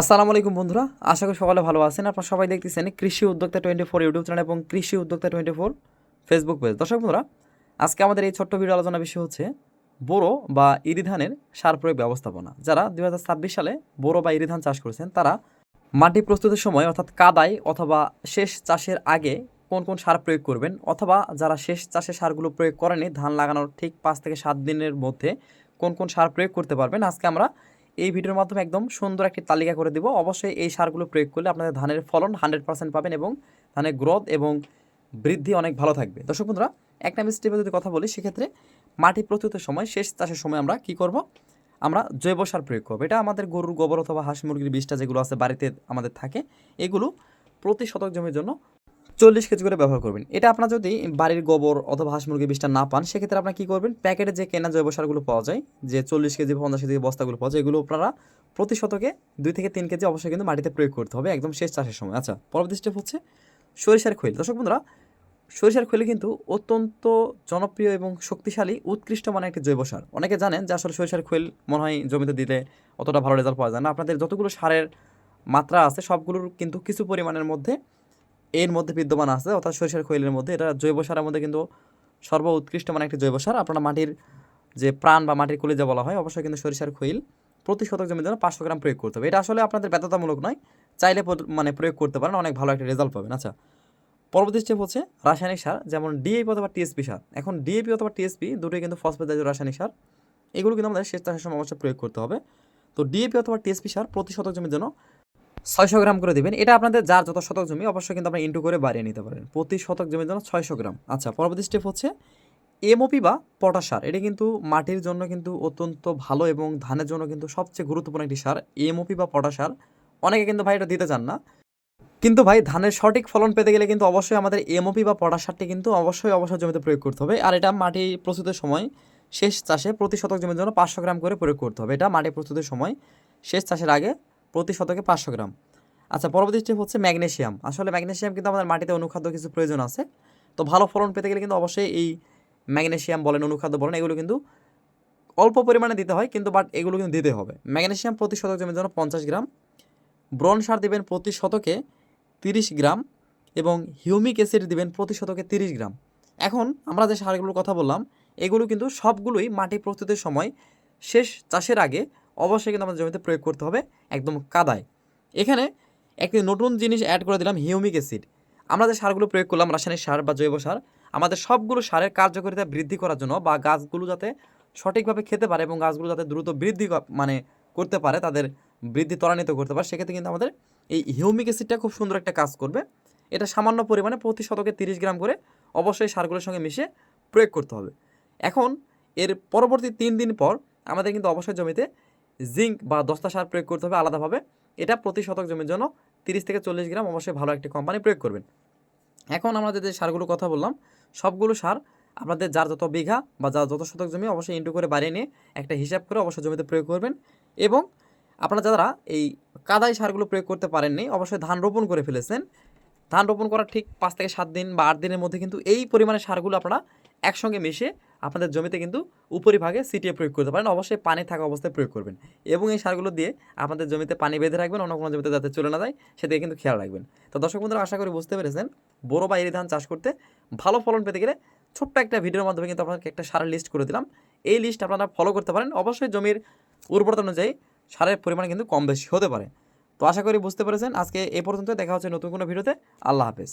আসসালামু আলাইকুম বন্ধুরা, আশা করি সকালে ভালো আছেন। আপনারা সবাই দেখতেছেন কৃষি উদ্যোক্তা টোয়েন্টি ফোর ইউটিউব চ্যানেল এবং কৃষি উদ্যোক্তা টোয়েন্টি ফোর ফেসবুক পেজ। দর্শক বন্ধুরা, আজকে আমাদের এই ছোট্ট ভিডিও আলোচনা বিষয় হচ্ছে বোরো বা ইরি ধানের সার প্রয়োগ ব্যবস্থাপনা। যারা দুই হাজার ছাব্বিশ সালে বোরো বা ইরি ধান চাষ করেছেন, তারা মাটি প্রস্তুতের সময়, অর্থাৎ কাদাই অথবা শেষ চাষের আগে কোন কোন সার প্রয়োগ করবেন, অথবা যারা শেষ চাষে সারগুলো প্রয়োগ করেনি ধান লাগানোর ঠিক পাঁচ থেকে সাত দিনের মধ্যে কোন কোন সার প্রয়োগ করতে পারবেন, আজকে আমরা এই ভিডিওর মাধ্যমে একদম সুন্দর একটি তালিকা করে দেব। অবশ্যই এই সারগুলো প্রয়োগ করলে আপনাদের ধানের ফলন হান্ড্রেড পার্সেন্ট পাবেন এবং ধানের গ্রোথ এবং বৃদ্ধি অনেক ভালো থাকবে। দর্শক বন্ধুরা এক নাম্বার স্টেপে যদি কথা বলি, সেক্ষেত্রে মাটি প্রস্তুতের সময়, শেষ চাষের সময় আমরা কি করব? আমরা জৈব সার প্রয়োগ করব। এটা আমাদের গরুর গোবর অথবা হাঁস মুরগির বিষটা যেগুলো আছে বাড়িতে আমাদের থাকে, এগুলো প্রতি শতক জমির জন্য চল্লিশ কেজি করে ব্যবহার করবেন। এটা আপনার যদি বাড়ির গোবর অথবা হাঁস মুরগি বিষটা না পান, সেক্ষেত্রে আপনার কী করবেন? প্যাকেটে যে কেনা জৈব সারগুলো পাওয়া যায়, যে চল্লিশ কেজি, পঞ্চাশ কেজি বস্তাগুলো পাওয়া যায়, এগুলো আপনারা প্রতি শতকে দুই থেকে তিন কেজি অবশ্যই কিন্তু মাটিতে প্রয়োগ করতে হবে একদম শেষ চাষের সময়। আচ্ছা পরবর্তী স্টেপ হচ্ছে সরিষার খৈল। দর্শক বন্ধুরা, সরিষার খৈল কিন্তু অত্যন্ত জনপ্রিয় এবং শক্তিশালী, উৎকৃষ্ট মানের একটি জৈব সার। অনেকে জানেন যে আসলে সরিষার খৈল মনে হয় জমিতে দিলে অতটা ভালো রেজাল্ট পাওয়া যায় না। আপনাদের যতগুলো সারের মাত্রা আছে, সবগুলোর কিন্তু কিছু পরিমাণের মধ্যে এর মধ্যে বিদ্যমান আছে, অর্থাৎ সরিষার খৈলের মধ্যে। এটা জৈব সারের মধ্যে কিন্তু সর্ব উৎকৃষ্ট মানে একটি জৈব সার। আপনারা মাটির যে প্রাণ বা মাটির কলিজা বলা হয়, অবশ্যই কিন্তু সরিষার খৈল প্রতি শতক জমির জন্য পাঁচশো গ্রাম প্রয়োগ করতে হবে। এটা আসলে আপনাদের বাধ্যতামূলক নয়, চাইলে মানে প্রয়োগ করতে পারেন, অনেক ভালো একটা রেজাল্ট পাবেন। আচ্ছা পরবর্তী স্টেপ হচ্ছে রাসায়নিক সার, যেমন ডিএপি অথবা টিএসপি সার। এখন ডিএপি অথবা টিএসপি দুটোই কিন্তু ফসফেট জাতীয় রাসায়নিক সার। এগুলো কিন্তু আমাদের শেষ চাষের সময় অবশ্যই প্রয়োগ করতে হবে। তো ডিএপি অথবা টিএসপি সার প্রতি শতক জমির জন্য ছয়শো গ্রাম করে দেবেন। এটা আপনাদের যার যত শতক জমি, অবশ্যই কিন্তু আপনি ইন্টু করে বাড়িয়ে নিতে পারেন। প্রতি শতক জমির জন্য ছয়শো গ্রাম। আচ্ছা পরবর্তী স্টেপ হচ্ছে এমওপি বা পটাশ সার। এটা কিন্তু মাটির জন্য কিন্তু অত্যন্ত ভালো এবং ধানের জন্য কিন্তু সবচেয়ে গুরুত্বপূর্ণ একটি সার এমওপি বা পটাশ সার। অনেকে কিন্তু ভাই এটা দিতে চান না। কিন্তু ভাই ধানের সঠিক ফলন পেতে গেলে কিন্তু অবশ্যই আমাদের এমওপি বা পটাশ সারটি কিন্তু অবশ্যই অবশ্যই জমিতে প্রয়োগ করতে হবে। আর এটা মাটি প্রস্তুতের সময় শেষ চাষে প্রতি শতক জমির জন্য পাঁচশো গ্রাম করে প্রয়োগ করতে হবে। এটা মাটি প্রস্তুতের সময় শেষ চাষের আগে প্রতি শতকে পাঁচশো গ্রাম। আচ্ছা পরবর্তী স্টেপ হচ্ছে ম্যাগনেশিয়াম। আসলে ম্যাগনেশিয়াম কিন্তু আমাদের মাটিতে অনুখাদ্য কিছু প্রয়োজন আছে। তো ভালো ফলন পেতে গেলে কিন্তু অবশ্যই এই ম্যাগনেশিয়াম বলেন, অনুখাদ্য বলেন, এগুলো কিন্তু অল্প পরিমাণে দিতে হয়, কিন্তু বাট এগুলো কিন্তু দিতে হবে। ম্যাগনেশিয়াম প্রতি শতক জমির জন্য পঞ্চাশ গ্রাম ব্রন সার দেবেন প্রতি শতকে তিরিশ গ্রাম এবং হিউমিক অ্যাসিড দিবেন প্রতি শতকে তিরিশ গ্রাম। এখন আমরা যে সারগুলোর কথা বললাম, এগুলো কিন্তু সবগুলোই মাটি প্রস্তুতের সময় শেষ চাষের আগে অবশ্যই কিন্তু আমাদের জমিতে প্রয়োগ করতে হবে একদম কাদায়। এখানে একটি নতুন জিনিস অ্যাড করে দিলাম, হিউমিক অ্যাসিড। আমরা যে সারগুলো প্রয়োগ করলাম, রাসায়নিক সার বা জৈব সার, আমাদের সবগুলো সারের কার্যকারিতা বৃদ্ধি করার জন্য বা গাছগুলো যাতে সঠিকভাবে খেতে পারে এবং গাছগুলো যাতে দ্রুত বৃদ্ধি মানে করতে পারে, তাদের বৃদ্ধি ত্বরান্বিত করতে পারে, সেক্ষেত্রে কিন্তু আমাদের এই হিউমিক অ্যাসিডটা খুব সুন্দর একটা কাজ করবে। এটা সামান্য পরিমাণে প্রতি শতকে তিরিশ গ্রাম করে অবশ্যই সারগুলোর সঙ্গে মিশে প্রয়োগ করতে হবে। এখন এর পরবর্তী তিন দিন পর আমাদের কিন্তু অবশ্যই জমিতে জিঙ্ক বা দস্তা সার প্রয়োগ করতে হবে আলাদাভাবে। এটা প্রতি শতক জমির জন্য তিরিশ থেকে চল্লিশ গ্রাম অবশ্যই ভালো একটি কোম্পানি প্রয়োগ করবেন। এখন আমরা যে সারগুলোর কথা বললাম, সবগুলো সার আপনাদের যার যত বিঘা বা যার যত শতক জমি অবশ্যই ইন্টু করে বাড়িয়ে নিয়ে একটা হিসাব করে অবশ্যই জমিতে প্রয়োগ করবেন। এবং আপনারা যারা এই কাদাই সারগুলো প্রয়োগ করতে পারেননি, অবশ্যই ধান রোপণ করে ফেলেছেন। ধান রোপণ করার ঠিক পাঁচ থেকে সাত দিন বা আট দিনের মধ্যে কিন্তু এই পরিমাণে সারগুলো আপনারা একসঙ্গে মিশে আপনাদের জমিতে কিন্তু উপরিভাগে সিটিয়ে প্রয়োগ করতে পারেন। অবশ্যই পানি থাকা অবস্থায় প্রয়োগ করবেন এবং এই সারগুলো দিয়ে আপনাদের জমিতে পানি বেঁধে রাখবেন, অন্য কোনো জমিতে যাতে চলে না যায়, সেদিকে কিন্তু খেয়াল রাখবেন। তো দর্শক বন্ধুরা, আশা করি বুঝতে পেরেছেন বড় বা এরি ধান চাষ করতে ভালো ফলন পেতে গেলে ছোট্ট একটা ভিডিওর মাধ্যমে কিন্তু আপনাকে একটা সারের লিস্ট করে দিলাম। এই লিস্ট আপনারা ফলো করতে পারেন। অবশ্যই জমির উর্বরতা অনুযায়ী সারের পরিমাণ কিন্তু কম বেশি হতে পারে। তো আশা করি বুঝতে পেরেছেন। আজকে এ পর্যন্ত দেখা হচ্ছে নতুন কোনো ভিডিওতে। আল্লাহ হাফেজ।